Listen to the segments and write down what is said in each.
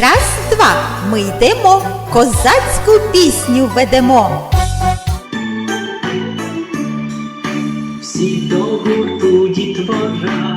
Раз, два, ми йдемо, козацьку пісню ведемо. Всі до гурту дітвора,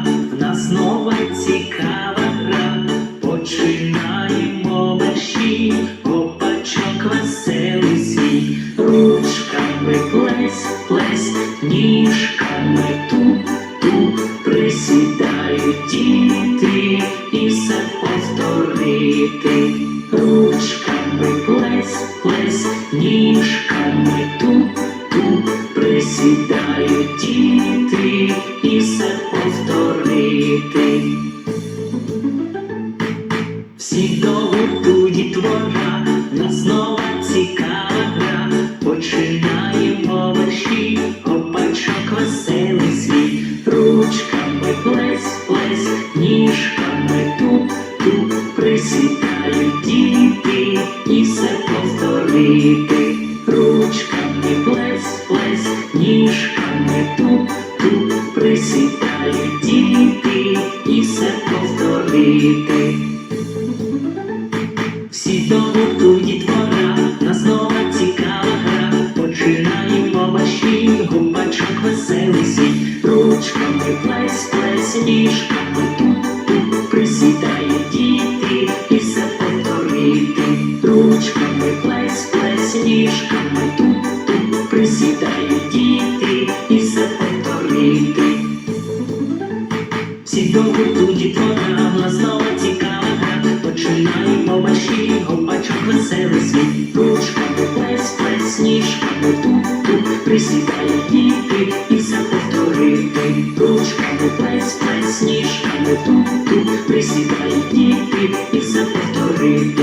ніжками туп, туп, присідають діти і все повторити. Всі до гурту дітвора, нас нова цікава гра. Починаємо верші, копачок веселий свій. Ручками плесь, плесь, ніжками туп, туп, присідають діти і все повторити. Плесь, плесь, ніжками туп, туп, присідають діти і все повторити. Всі до гурту дітвора, нас нова цікава гра. Починаємо ваші губачок веселий світ. Ручками плесь, плесь, ніжками туп, Всі думки туді програма знову цікава гра. Починаємо ваші гопачок веселий світ. Ручка, плес, плес, сніжка, тут-тут Присідає діти і все повторити. Ручка, плес, плес, сніжка, тут-тут Присідає діти і все повторити.